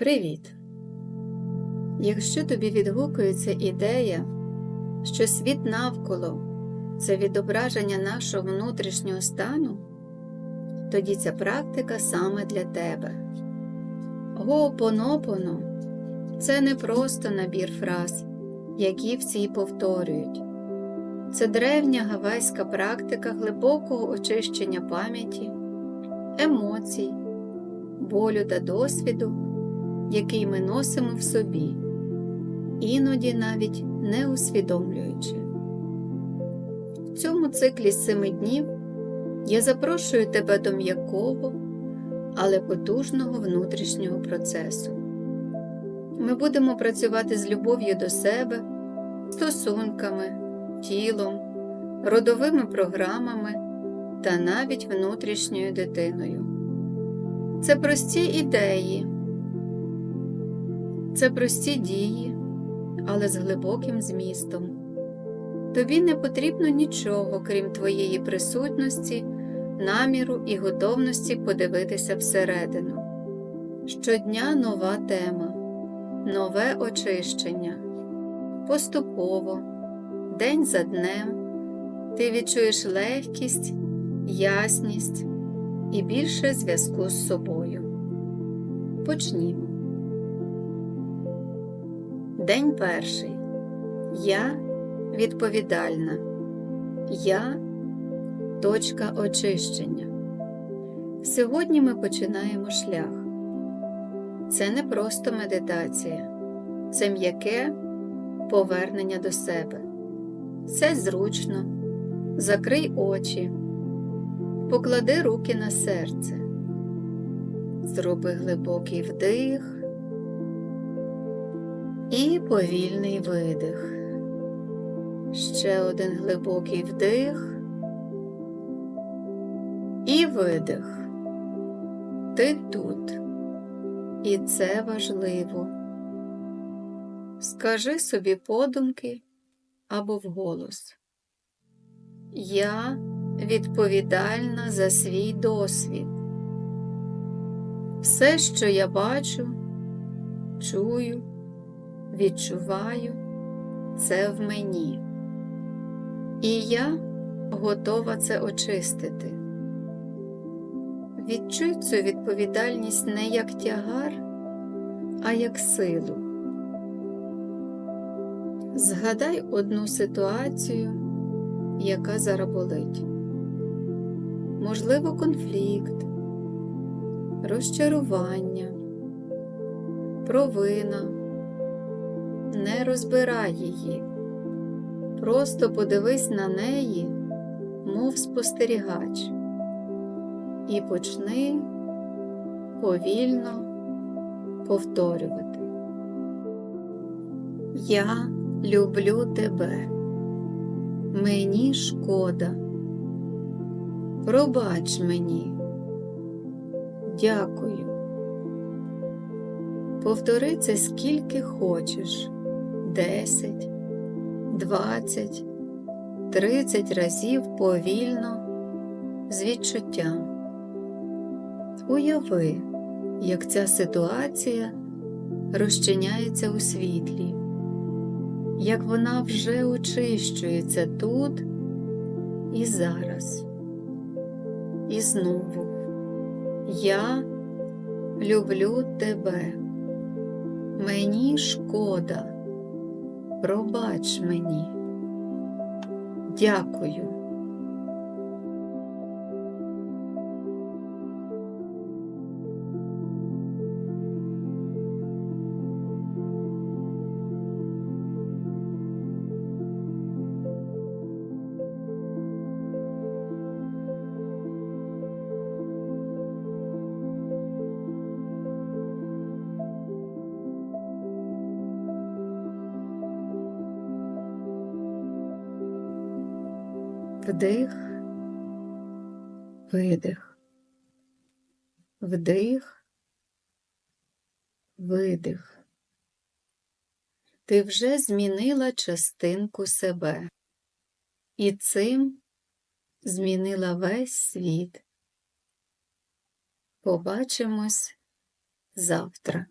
Привіт! Якщо тобі відгукується ідея, що світ навколо це відображення нашого внутрішнього стану, тоді ця практика саме для тебе. Гоопонопоно це не просто набір фраз, які всі повторюють. Це древня гавайська практика глибокого очищення пам'яті, емоцій, болю та досвіду, який ми носимо в собі, іноді навіть не усвідомлюючи. В цьому циклі семи днів я запрошую тебе до м'якого, але потужного внутрішнього процесу. Ми будемо працювати з любов'ю до себе, стосунками, тілом, родовими програмами та навіть внутрішньою дитиною. Це прості ідеї, це прості дії, але з глибоким змістом. Тобі не потрібно нічого, крім твоєї присутності, наміру і готовності подивитися всередину. Щодня нова тема, нове очищення. Поступово, день за днем, ти відчуєш легкість, ясність і більше зв'язку з собою. Почнімо. День перший. Я відповідальна. Я точка очищення. Сьогодні ми починаємо шлях. Це не просто медитація, це м'яке повернення до себе. Все зручно, закрий очі, поклади руки на серце, зроби глибокий вдих і повільний видих. Ще один глибокий вдих і видих. Ти тут. І це важливо. Скажи собі подумки або вголос. Я відповідальна за свій досвід. Все, що я бачу, чую, відчуваю, це в мені. І я готова це очистити. Відчуй цю відповідальність не як тягар, а як силу. Згадай одну ситуацію, яка зараз болить. Можливо, конфлікт, розчарування, провина. Не розбирай її. Просто подивись на неї, мов спостерігач, і почни повільно повторювати. Я люблю тебе. Мені шкода. Пробач мені. Дякую. Повтори це скільки хочеш. Десять. 20, 30 разів повільно з відчуттям. Уяви, як ця ситуація розчиняється у світлі, як вона вже очищується тут і зараз. І знову я люблю тебе. Мені шкода. Пробач мені. Дякую. Вдих, видих, вдих, видих. Ти вже змінила частинку себе, і цим змінила весь світ. Побачимось завтра.